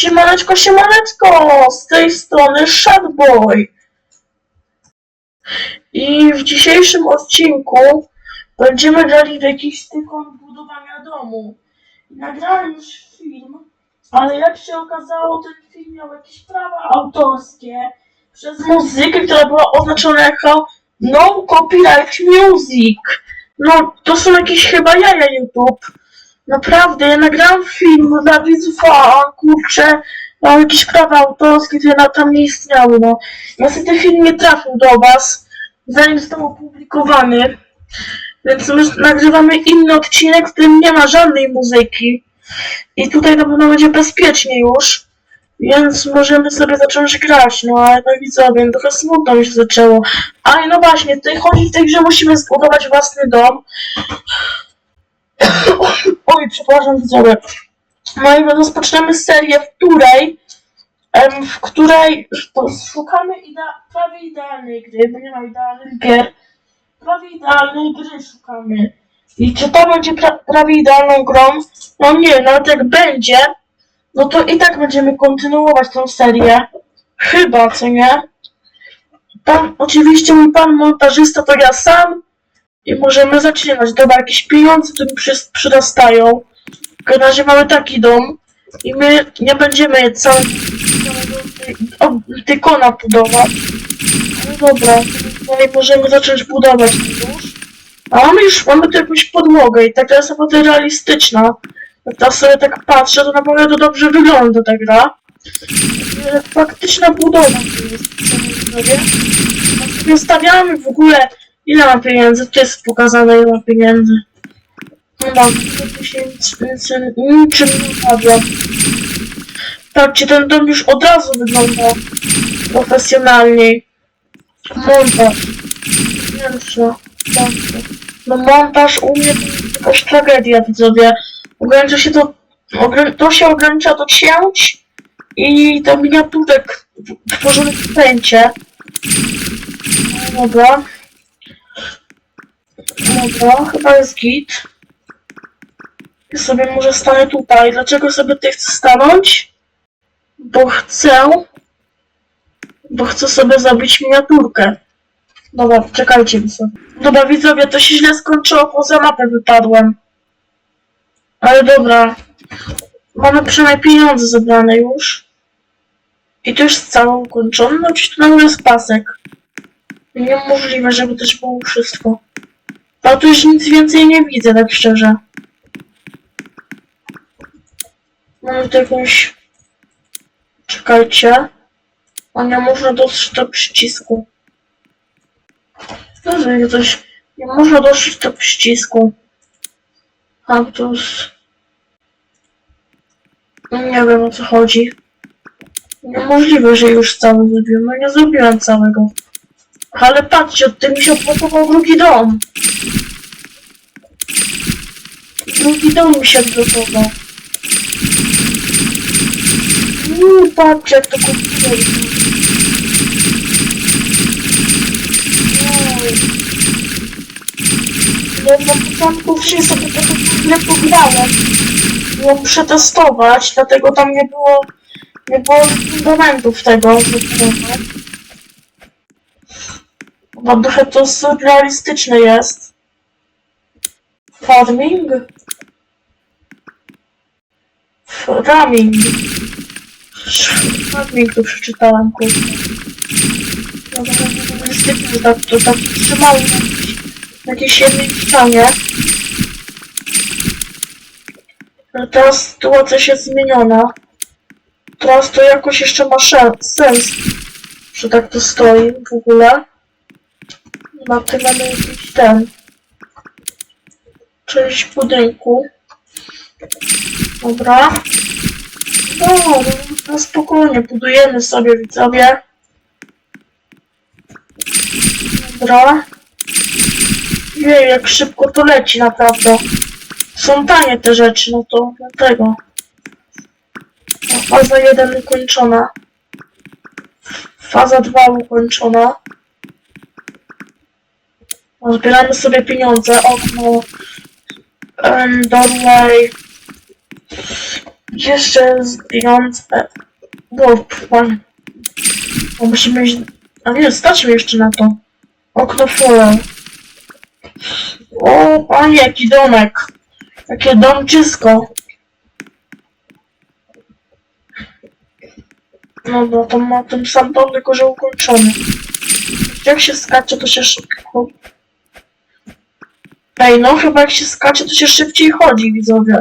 Siemaneczko, siemaneczko! Z tej strony Shadboy. I w dzisiejszym odcinku będziemy grali w jakiś tykon budowania domu. Nagrałem już film, ale jak się okazało, ten film miał jakieś prawa autorskie przez muzykę, która była oznaczona jako No Copyright Music. No, to są jakieś chyba jaja YouTube. Naprawdę, ja nagrałam film dla widzów, a kurczę, mam jakieś prawa autorskie, które tam nie istniały, no. Niestety film nie trafił do was, zanim został opublikowany. Więc my nagrywamy inny odcinek, w którym nie ma żadnej muzyki. I tutaj na pewno będzie bezpiecznie już. Więc możemy sobie zacząć grać, no ale no widzowie, trochę smutno mi się zaczęło. Ale no właśnie, tutaj chodzi w tej grze musimy zbudować własny dom. Oj, przepraszam widzowie. No i rozpoczynamy serię, w której w której szukamy idea, prawie idealnej gry, bo nie ma idealnych gier. Prawie idealnej gry szukamy. I czy to będzie pra, prawie idealną grą? No nie, nawet jak będzie, no to i tak będziemy kontynuować tą serię. Chyba, co nie? Tam oczywiście mój pan montażysta to ja sam. I możemy zaczynać. Dobra, jakieś pieniądze tu mi przy- przyrastają. W razie mamy taki dom. I my nie będziemy całego, tykona budować. No dobra, tutaj możemy zacząć budować już. A mamy już, mamy tu jakąś podłogę i taka jest naprawdę realistyczna. Jak sobie tak patrzę, to naprawdę to dobrze wygląda ta gra. Faktyczna budowa tu jest, co. Tak sobie stawiamy w ogóle Ile ma pieniędzy? Tu jest pokazane ile ma pieniędzy. Mam, nic, nic, niczym nie padło. Patrzcie, ten dom już od razu wygląda profesjonalniej. Montaż. Patrzcie. No montaż u mnie to jakaś tragedia, widzowie. Ogranicza się to, to się ogranicza do cięć i do miniaturek tworzonych w pęcie. No dobra. Dobra, chyba jest git. Ja sobie może stanę tutaj. Dlaczego sobie tutaj chcę stanąć? Bo chcę... Bo chcę sobie zrobić miniaturkę. Dobra, czekajcie sobie. Dobra, widzowie, to się źle skończyło, poza mapę wypadłem. Ale dobra. Mamy przynajmniej pieniądze zebrane już. I to już całe ukończone. No, czy nawet jest pasek. Niemożliwe, żeby też było wszystko. A tu już nic więcej nie widzę, tak szczerze. Mamy tu jakąś... Czekajcie. A nie można dotrzeć do przycisku. No, że coś... Nie można dotrzeć do przycisku. To jest... Nie wiem o co chodzi. Niemożliwe, że już cały zrobiłem. No nie zrobiłem całego. Ale patrzcie, od mi się odblokował drugi dom. Drugi dom mi się odblokował. Uuu, patrzcie, jak to kupiłem. No, na początku sobie trochę źle pograłem. Ją przetestować, dlatego tam nie było, nie było fundamentów tego, że bo trochę to surrealistyczne jest. Farming? Farming. Farming tu przeczytałem, kurde. No to surrealistyczne, tak, to tak trzymało na jakiejś, jednej ścianie. Ale teraz sytuacja się zmieniona. Teraz to jakoś jeszcze ma sens, że tak to stoi w ogóle. Na tym mamy jakiś ten. Część budynku. Dobra. No, no, no spokojnie, budujemy sobie widzowie. Dobra. Jej, jak szybko to leci naprawdę. Są tanie te rzeczy, no to dlatego. No, Faza 1 ukończona. Faza 2 ukończona. No, Zbieramy sobie pieniądze, okno, um, doorway, Jeszcze pieniądze. Bo, pan. Bo musimy iść. A nie, stać mi jeszcze na to. Okno foyer. O, panie, jaki domek. Jakie domczysko. No bo to ma ten sam dom, tylko że ukończony. Jak się skacze, to się szybko. Ej, no chyba jak się skacze, to się szybciej chodzi, widzowie.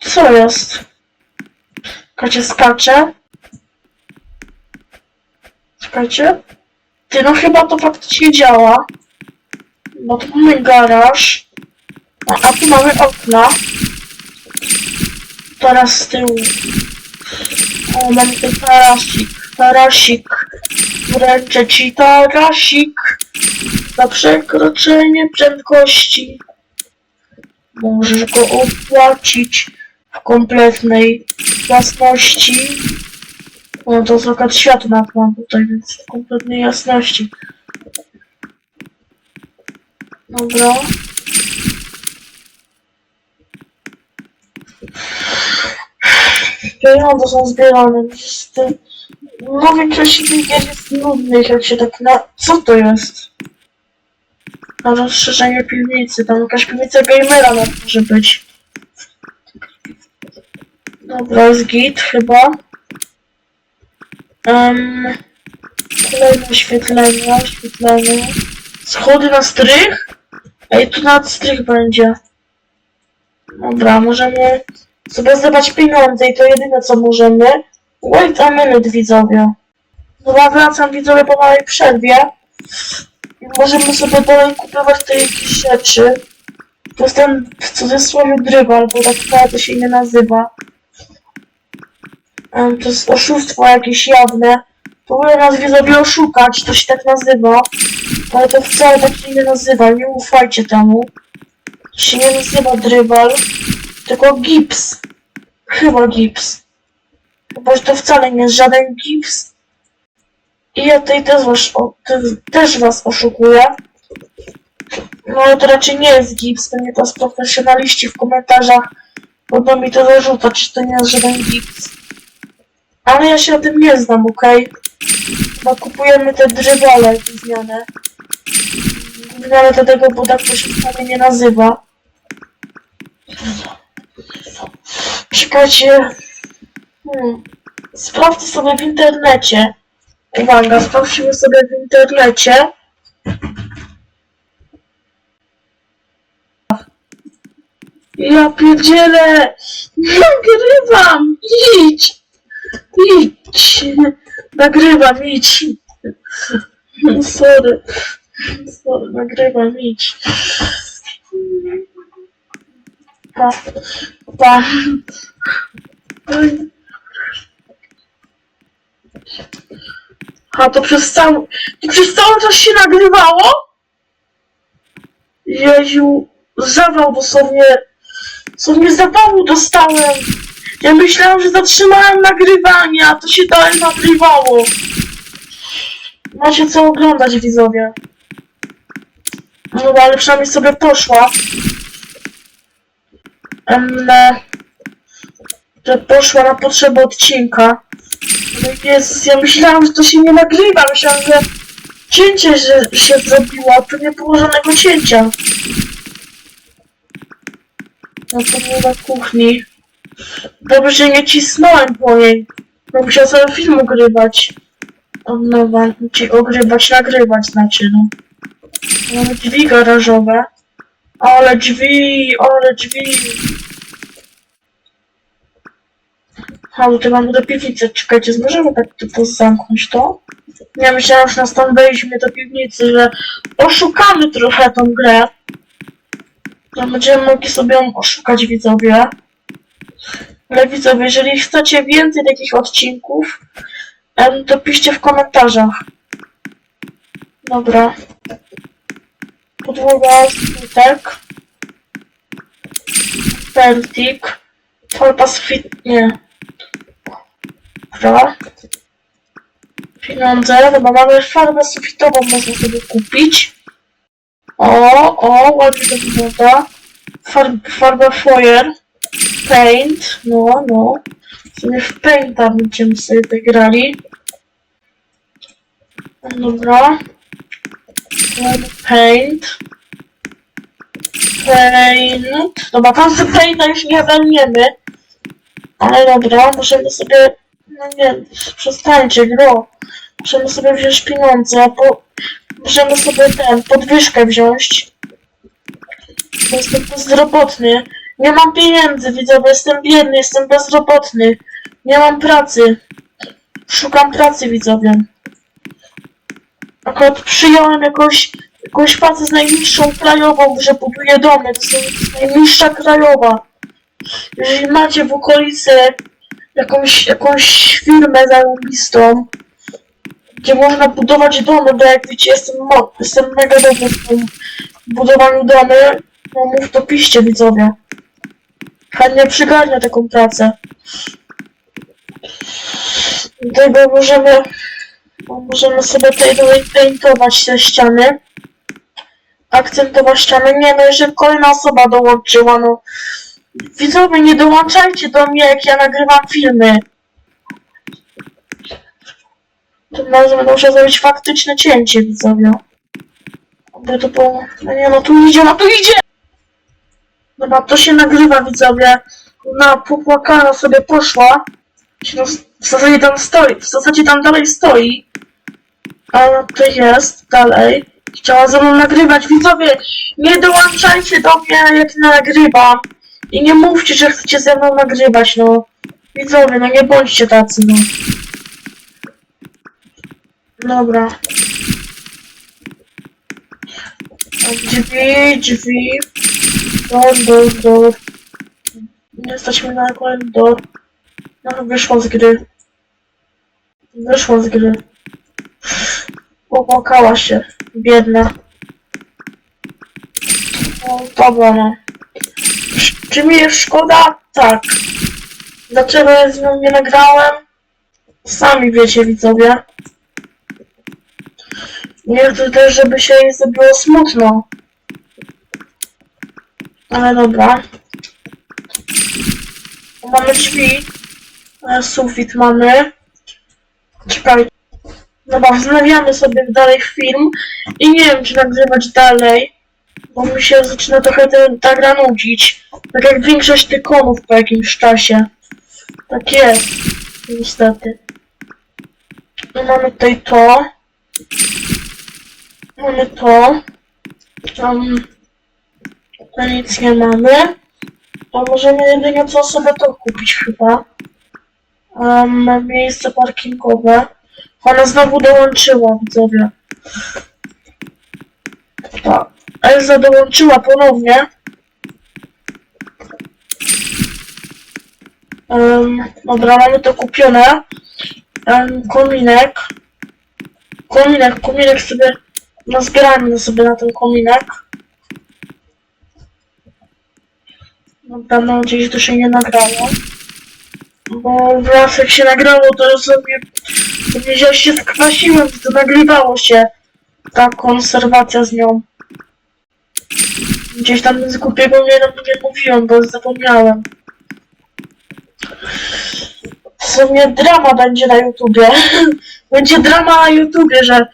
Co jest? Czekajcie, skacze. Czekajcie. Ty, no chyba to faktycznie działa. Bo tu mamy garaż. A, a tu mamy okna. Teraz z tyłu. O, mamy ten tarasik. Tarasik. Wręczę ci tarasik. Za przekroczenie prędkości. Możesz go opłacić w kompletnej jasności. No to akurat światła mam tutaj, więc w kompletnej jasności. Dobra. Pieniądze są zbierane. No większość tych gier jest nudnych, jak się tak na... Co to jest? Na rozszerzenie piwnicy. Tam jakaś piwnica gamera może być. Dobra, jest git chyba. Um, kolejne oświetlenie, oświetlenie. Schody na strych? Ej, tu na strych będzie. Dobra, możemy sobie zdawać pieniądze i to jedyne co możemy. Wait a minute, widzowie. Dobra, wracam widzowie po małej przerwie. Możemy sobie dalej kupować te jakieś rzeczy. To jest ten w cudzysłowie drywal, bo tak wcale to się nie nazywa. To jest oszustwo jakieś jawne. Próbuję nas widzowie oszukać, to się tak nazywa. Ale to wcale tak się nie nazywa, nie ufajcie temu. To się nie nazywa drywal, tylko gips. Chyba gips. Że to wcale nie jest żaden gips. I ja tutaj też was, o, te, też was oszukuję. No to raczej nie jest gips, pewnie jest profesjonaliści w komentarzach będą mi to zarzucać, czy to nie jest żaden gips. Ale ja się na tym nie znam, okej? Chyba kupujemy te drywale gówniane. Gówniane do tego, bo tak się nie nazywa. Czekajcie. Hmm. Sprawdźcie sobie w internecie. Uwaga, sprawdźmy sobie w internecie. Ja pierdzielę! Nagrywam! Idź! Idź! Nagrywam, idź! Sorry. Sorry, nagrywam, idź. Pa. Pa. A to przez cały... To przez cały czas się nagrywało? Jeziu, zawał dosłownie... Dosłownie zawału dostałem. Ja myślałam, że zatrzymałem nagrywanie, a to się dalej nagrywało. Macie co oglądać, widzowie. No ale przynajmniej sobie poszła. Em, że poszła na potrzeby odcinka. No Jezus, ja myślałam, że to się nie nagrywa. Myślałam, że cięcie że się zrobiło, a tu nie było żadnego cięcia. No to na kuchni. Dobrze, że nie cisnąłem po niej. Bo musiał sobie film ogrywać. Od nowa, czy ogrywać, nagrywać znaczy, no. Mamy drzwi garażowe. Ale drzwi, ale drzwi. A, tutaj mamy do piwnicy. Czekajcie, możemy tak tylko zamknąć to? Ja myślałam, że nas tam wejdziemy do piwnicy, że oszukamy trochę tą grę. No będziemy mogli sobie ją oszukać, widzowie. Ale widzowie, jeżeli chcecie więcej takich odcinków, to piszcie w komentarzach. Dobra. Podłoga, skutek. Peltik. Farba sufit... nie. Dobra. Pieniądze, chyba mamy farbę sufitową, można sobie kupić. O, o, ładnie to wygląda. Farb, farba foyer. Paint, no, no. W sumie w Painta będziemy sobie wygrali. Dobra. Paint. Paint. Dobra, tam z Painta już nie walniemy. Ale dobra, możemy sobie... No nie, przestańcie, gro. Możemy sobie wziąć pieniądze, bo... Możemy sobie ten, podwyżkę wziąć. Bo jestem bezrobotny. Nie mam pieniędzy, widzę, bo jestem biedny, jestem bezrobotny. Nie mam pracy. Szukam pracy, widzowie. Akurat przyjąłem jakąś, jakąś pracę z najniższą krajową, że buduję domy. To jest najniższa krajowa. Jeżeli macie w okolicy jakąś, jakąś firmę zarobistą, gdzie można budować domy, bo jak widzicie, jestem, jestem mega dobry w tym budowaniu domy, no mów to piście, widzowie. Chętnie przygarnę taką pracę. Dlatego możemy, możemy sobie tutaj paintować te ściany. Akcentować ściany. Nie no, jeżeli kolejna osoba dołączyła, no. Widzowie, nie dołączajcie do mnie, jak ja nagrywam filmy. Może będę musiał zrobić faktyczne cięcie, widzowie. Aby to było... No nie, no tu idzie, no tu idzie! Dobra, to się nagrywa, widzowie. Na popłakana sobie poszła. W zasadzie tam stoi, w zasadzie tam dalej stoi. Ale to jest dalej. Chciała ze mną nagrywać. Widzowie, nie dołączajcie do mnie, jak nagrywam. I nie mówcie, że chcecie ze mną nagrywać, no. Widzowie, no nie bądźcie tacy, no. Dobra. Drzwi, drzwi. Dor, dor, dor. Nie jesteśmy na kolejny. No, wyszło z gry. Wyszło z gry. Popłakała się. Biedna. O, dobra, no. Czy mi jest szkoda? Tak. Dlaczego ja z nią nie nagrałem? Sami wiecie, widzowie. Nie chcę też, żeby się jej zrobiło smutno. Ale dobra. Mamy drzwi. Sufit mamy. Czekaj. Dobra, wznawiamy sobie dalej film. I nie wiem, czy nagrywać dalej. Bo mi się zaczyna trochę ten, ta gra nudzić. Tak jak większość tykonów po jakimś czasie. Tak jest. Niestety. No mamy tutaj to. Mamy to. Um, tutaj nic nie mamy. To możemy jedynie co sobie to kupić chyba. Um, miejsce parkingowe. Ona znowu dołączyła, widzowie. Tak. Elza dołączyła ponownie. Um, dobra, mamy to kupione. Um, kominek. Kominek, kominek sobie nazbieramy sobie na ten kominek. Dobra, mam nadzieję, że to się nie nagrało. Bo raz jak się nagrało, to sobie ja się skwasiłem, to nagrywało się ta konserwacja z nią. Gdzieś tam nic głupiego nie, nie mówiłem, bo zapomniałem. W sumie drama będzie na YouTubie. Będzie drama na YouTubie, że,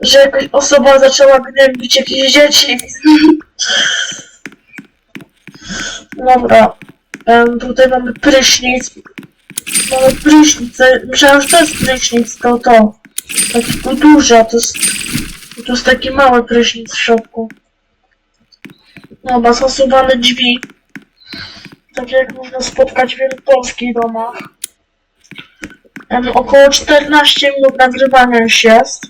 że jakaś osoba zaczęła gnębić jakieś dzieci. Dobra. Em, tutaj mamy prysznic. Mamy prysznic. Myślałem, że to jest prysznic, to to. Taki duży, a to jest, to jest taki mały prysznic w środku. Dobra, zasuwane drzwi. Tak jak można spotkać w polskich domach. Em, około 14 minut nagrywania już jest.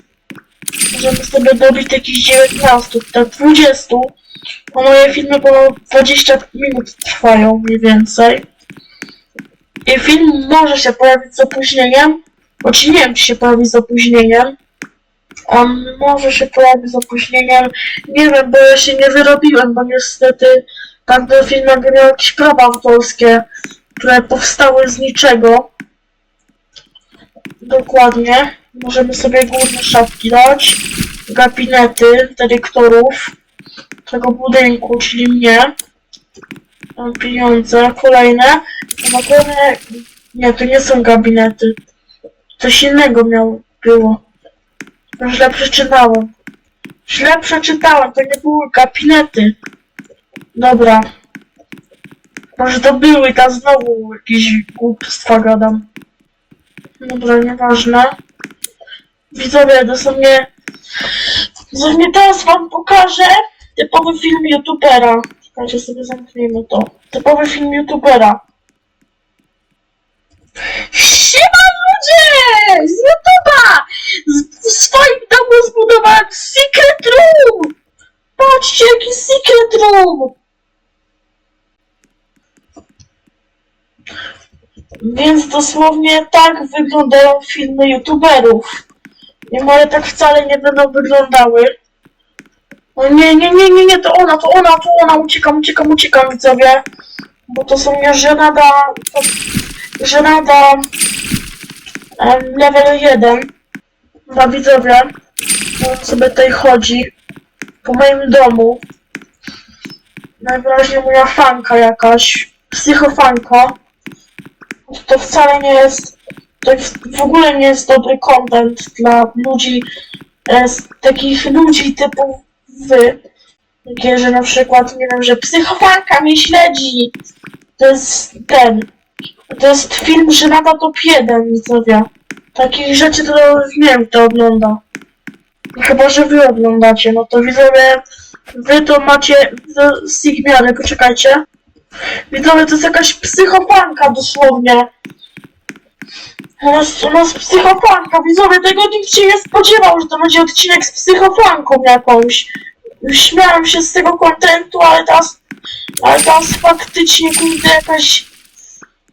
Możemy sobie dobić jakieś 19, tak 20. Bo moje filmy po 20 minut trwają mniej więcej. I film może się pojawić z opóźnieniem, choć nie wiem czy się pojawi z opóźnieniem. On może się pojawić z opóźnieniem. Nie wiem, bo ja się nie wyrobiłem, bo niestety tamten film miał jakieś prawa autorskie, które powstały z niczego. Dokładnie. Możemy sobie górne szafki dać. Gabinety dyrektorów tego budynku, czyli mnie. Mam pieniądze, kolejne. Wagony... Nie, to nie są gabinety. Coś innego miało, było. No, źle przeczytałem. Źle przeczytałem, to nie były gabinety. Dobra. Może to były, ta znowu jakieś głupstwa gadam. Dobra, nieważne. Widzowie, dosłownie... Dosłownie teraz wam pokażę typowy film youtubera. Czekajcie, sobie zamkniemy to. Typowy film youtubera. Z YouTube'a! W swoim domu zbudowałem secret room! Patrzcie, jaki secret room! Więc dosłownie tak wyglądają filmy youtuberów. I moje tak wcale nie będą wyglądały. O nie, nie, nie, nie, nie, to ona, to ona, to ona, uciekam, uciekam, uciekam, widzowie. Bo to są mnie żenada, to, żenada level 1. Dla widzowie, on sobie tutaj chodzi po moim domu. Najwyraźniej moja fanka jakaś, psychofanka. To wcale nie jest, to w ogóle nie jest dobry content dla ludzi, e, z takich ludzi typu wy. Takie, że na przykład, nie wiem, że psychofanka mnie śledzi. To jest ten, to jest film Żenada Top 1, widzowie. Takich rzeczy to nie wiem, kto ogląda. Chyba, że wy oglądacie, no to widzowie, wy to macie wy Sigmiany, poczekajcie. Widzowie, to jest jakaś psychofanka dosłownie. Ona jest, ona jest psychofanka, widzowie, tego nikt się nie spodziewał, że to będzie odcinek z psychofanką jakąś. Śmiałem się z tego kontentu, ale teraz, ale teraz faktycznie, kurde, jakaś,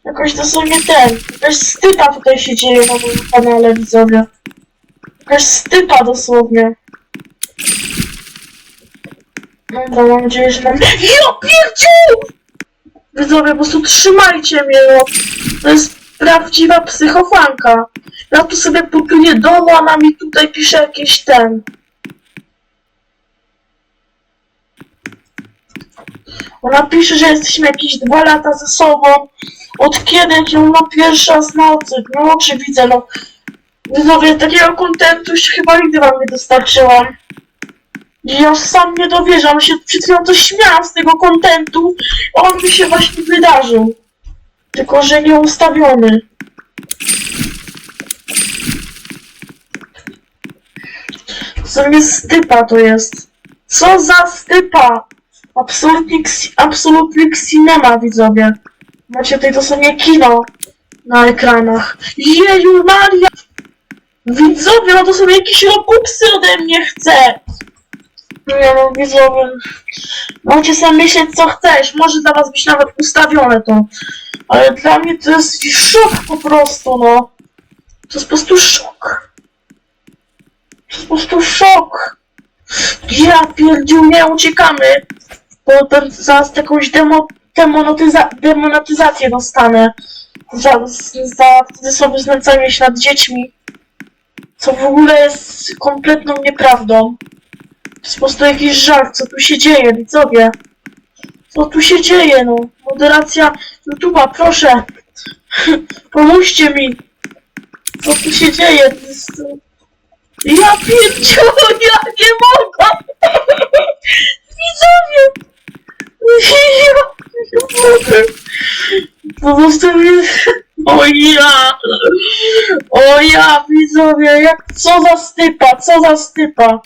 jakaś dosłownie ten, jakaś stypa tutaj się dzieje na moim kanale, widzowie. Jakaś stypa dosłownie. Dobra, mam nadzieję, że nam... Ja pierdziu! Widzowie, po prostu trzymajcie mnie, no. To jest prawdziwa psychofanka. Ja tu sobie buduję dom, a ona mi tutaj pisze jakiś ten. Ona pisze, że jesteśmy jakieś dwa lata ze sobą. Od kiedy ją ma pierwszy raz na oczy, no oczy widzę, no. Widzowie, takiego kontentu już chyba nigdy wam nie dostarczyłam. Ja sam nie dowierzam, się przed chwilą to śmiałam z tego kontentu, on mi się właśnie wydarzył. Tylko, że nie ustawiony. Co mnie stypa to jest? Co za stypa? Absolutnie, absolutnie cinema, widzowie. Macie tutaj dosłownie kino na ekranach. Jeju Maria! Widzowie, no to są jakieś robupsy ode mnie chce! Nie no, widzowie. Możecie sobie myśleć co chcesz, może dla was być nawet ustawione to. Ale dla mnie to jest szok po prostu, no. To jest po prostu szok. To jest po prostu szok. Ja pierdziu, nie uciekamy. Bo zaraz jakąś demo, demonetyza, demonetyzację dostanę. Za, za sobie znęcanie się nad dziećmi. Co w ogóle jest kompletną nieprawdą. To jest po prostu jakiś żart, co tu się dzieje, widzowie? Co tu się dzieje, no? Moderacja YouTube'a, proszę! Pomóżcie mi! Co tu się dzieje? To jest... Ja pierdziu, ja nie mogę! Widzowie! Po prostu. O ja! O ja, widzowie, jak... Co za stypa, co za stypa!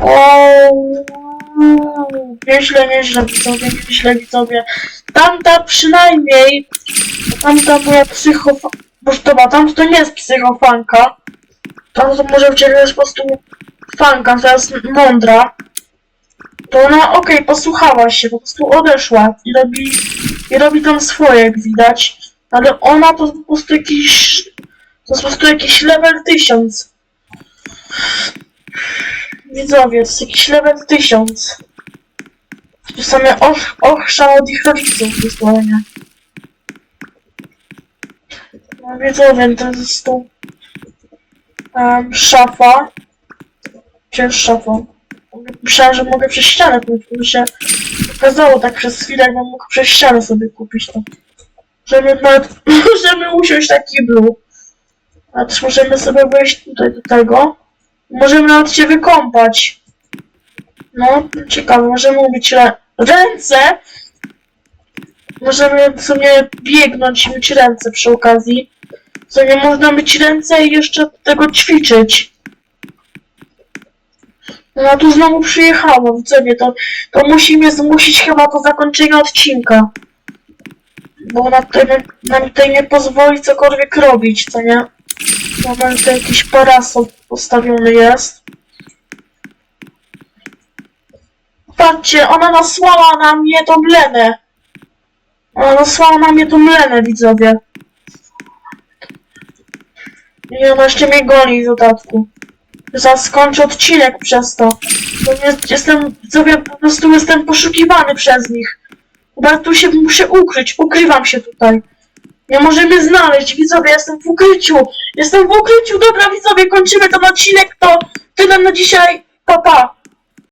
O, nieźle, nieźle, widzowie, nieźle, widzowie. Tamta przynajmniej, tamta moja psychofa... Boż dobra, tam to nie jest psychofanka. Tam to może być jakaś po prostu fanka, jest mądra. To ona, okej, posłuchała się, po prostu odeszła i robi, i robi tam swoje, jak widać. Ale ona to po prostu jakiś, to jest po prostu jakiś level 1000. Widzowie, to jest jakiś level 1000. To same och, ochrzał od ich rodziców dosłownie. No widzowie, to jest tu um, szafa. Gdzie jest szafa? Myślałem, że mogę przez ścianę pójść, bo mi się przeszkadzało tak przez chwilę, jakbym mógł przez ścianę sobie kupić to. Żeby nawet, możemy usiąść na kiblu. A też możemy sobie wejść tutaj do tego. Możemy nawet się wykąpać. No, ciekawe, możemy umyć rę ręce. Możemy w sumie biegnąć i myć ręce przy okazji. Co nie można myć ręce i jeszcze do tego ćwiczyć. No tu znowu przyjechało, widzowie, to, to musi mnie zmusić chyba do zakończenia odcinka. Bo ona tutaj, nam tutaj nie pozwoli cokolwiek robić, co nie? Mamy tutaj jakiś parasol postawiony jest. Patrzcie, ona nasłała na mnie tą mlenę. Ona nasłała na mnie tą mlenę, widzowie. I ona jeszcze mnie goni w dodatku. Zaraz skończę odcinek przez to. Bo nie, jestem, widzowie, po prostu jestem poszukiwany przez nich. Chyba tu się muszę ukryć, ukrywam się tutaj. Nie możemy znaleźć, widzowie, jestem w ukryciu. Jestem w ukryciu, dobra widzowie, kończymy ten odcinek, to tyle na dzisiaj. Pa, pa.